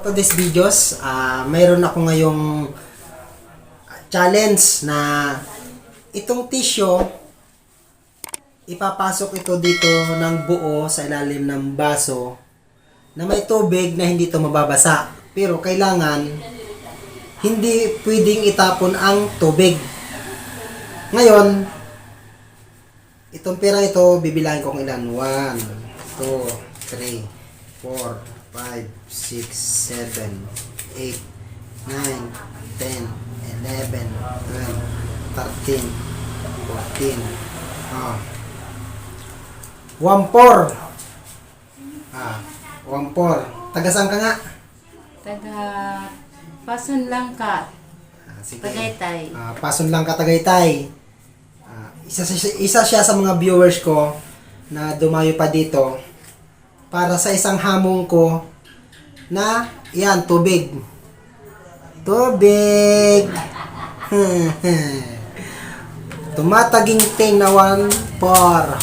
To this videos, ah mayroon ako ngayong challenge na itong tissue, ipapasok ito dito ng buo sa ilalim ng baso na may tubig na hindi ito mababasa. Pero kailangan hindi pwedeng itapon ang tubig. Ngayon, itong pera ito, bibilangin ko kung ilan. 1, 2, 3, 4, 5, 6, 7, 8, 9, 10, 11, 12, 13, 14, ah. 1, 4. Ah, 1, 4. Taga saan ka nga? Taga Pasun lang ka. Ah, sige. Tagaytay. Ah, pason lang ka Tagaytay. Ah, isa, isa siya sa mga viewers ko na dumayo pa dito para sa isang hamong ko na yan, tubig. Tubig! Tumataginting na one por.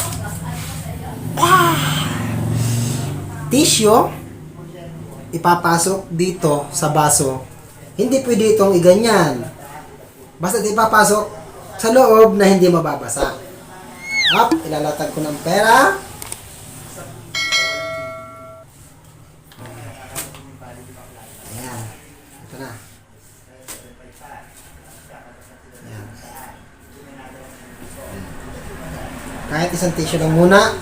Tissue, ipapasok dito sa baso. Hindi pwede itong iganyan. Basta di papasok sa loob na hindi mababasa. Up, ilalatag ko ng pera. Ayan. Ito na. Ayan. Kahit isang tissue lang muna.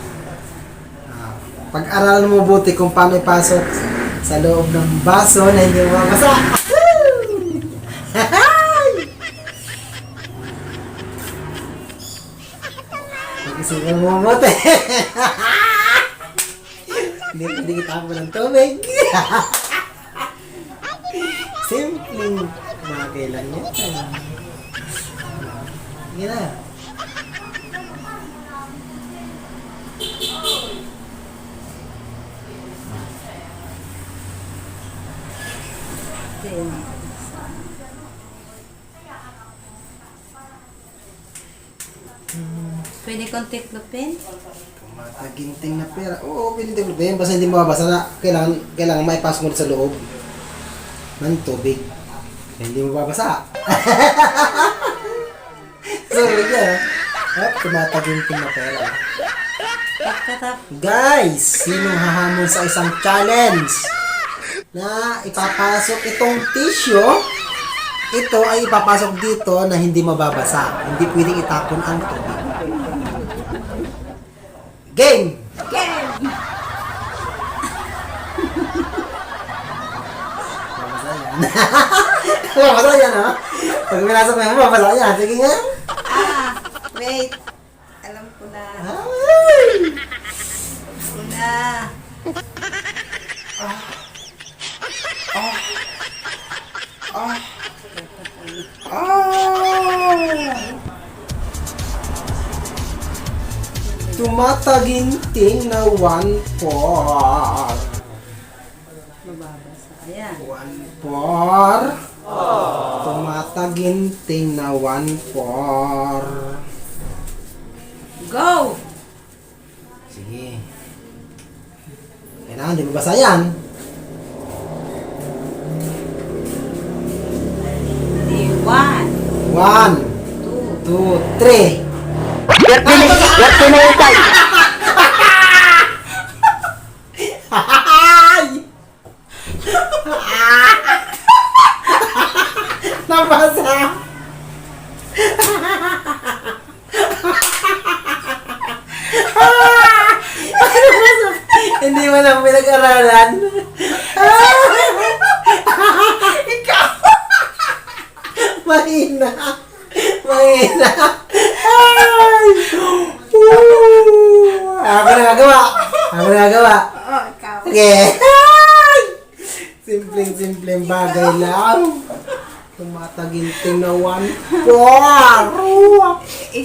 Ah, Pag-aralan mo buti kung paano ipasok sa loob ng baso na hindi mababasa. Pag-isipan mo mabuti. Hindi pwede itapon ng tubig. Simpleng bagay lang yan. Na. Din. Pwede kong tiklopin? Mataginting na pera. Oo, pwede ba Basta hindi mababasa na kailangan, kailangan maipasok mo sa loob ng tubig. Hindi mo babasa. Sorry ka. At tumataginting na pera. Guys, sino hahamon sa isang challenge na ipapasok itong tissue? Ito ay ipapasok dito na hindi mababasa. Hindi pwedeng itapon ang tubig. Game! Mabasa yan. mabasa yan, ha? Pag minasok mo yan, mabasa yan. Sige nga. ah, wait. Alam ko na. Ay! Alam ko na. Tumataginting na one por. Mababasa. Ayan. One por. Tumataginting na one por. Go! Sige. Kailangan, di mabasa yan. One, One, two, two, three. Ay! Nabasa! Hindi mo lang pinag-aralan. Ikaw! Mahina. Mahina. Ay! Woo! Ako na gagawa. Ako na gagawa. Oh, ikaw. Okay. Ay! Simpleng-simpleng bagay lang. Tumataginting na one four.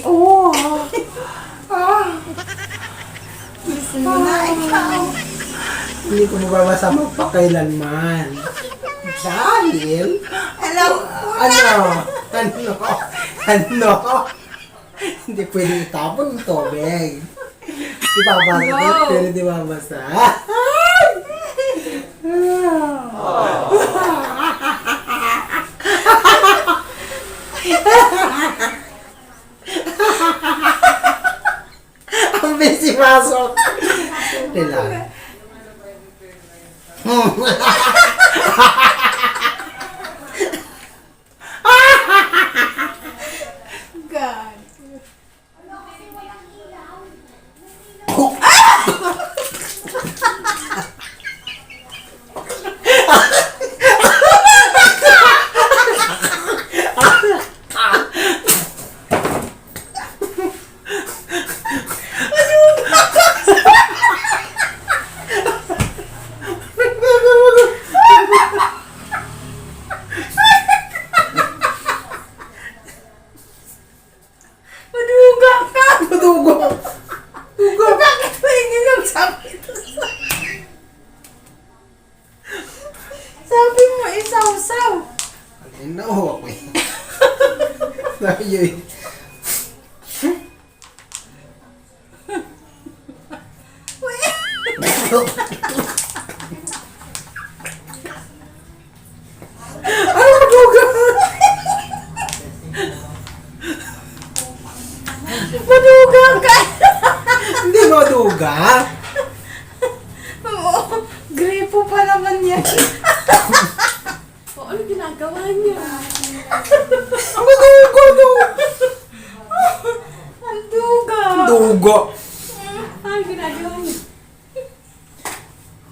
Oh. Ah. Gusto mo na ikaw. Hindi ko mababasa magpakailanman. Dahil, Alam ano, ano, ano, hindi pwede itapon ng tubig. Ibabanggit, wow. pero di babasa. Ang busy pasok. Relax. Sabi yun eh. Ano madugo? Maduga ka! Hindi maduga. Oo, gripo pa naman yan. O, ano ginagawa niya? Madugo, dugo. Ang duga. Dugo. Ano ginagawa niya?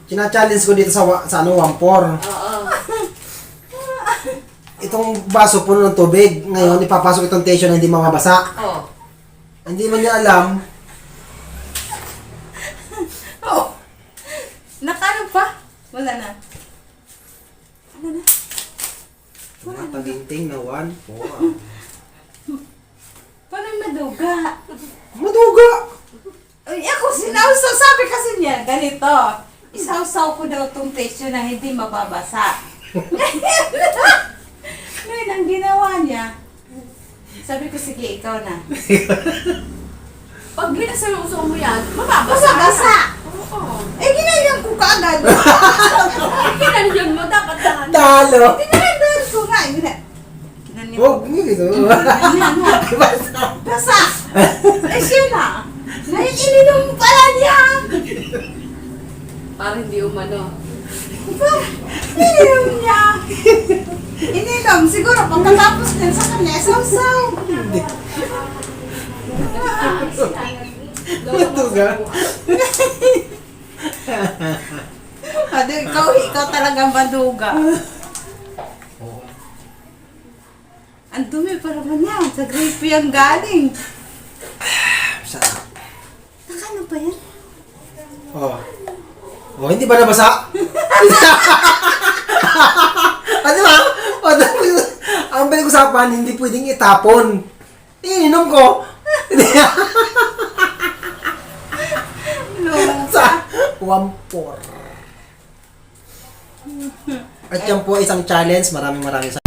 Kina-challenge ko dito sa, wa- sa ano, wampor. Oo. Itong baso puno ng tubig. Ngayon, ipapasok itong tissue na hindi mamabasa. Oo. Hindi man niya alam. Oo. Nakano pa? Wala na. Ano na? Mataginting na one. Paano yung maduga? Maduga! Ay, ako sinawsaw. Sabi kasi niya, ganito. Isawsaw ko daw tong tissue na hindi mababasa. Ngayon, ang ginawa niya, sabi ko, sige, ikaw na. Pag ginasalo mo yan, mababasa. Basa-basa! Oo. Eh, ginayang ko kaagad. Kinanyan mo, dapat dahan. Talo! Ginayang ko nga. Gina Ginanyan ko. Huwag mo ito. Basa! Siya na. Ininom pala niya. Para hindi umano. Ininom niya. Ininom. Siguro, pagkatapos niyan sa kanya, saw-saw. Maduga. Ado, ikaw, ikaw talagang maduga. Ang dumi pa naman yan. Sa grape yan galing. Sarap. Nakano pa yan? Oh. Oh, hindi ba nabasa? ano ba? Tapos, ang balik usapan, hindi pwedeng itapon. Ininom ko. sa wampor. At yan po isang challenge. Maraming maraming salamat.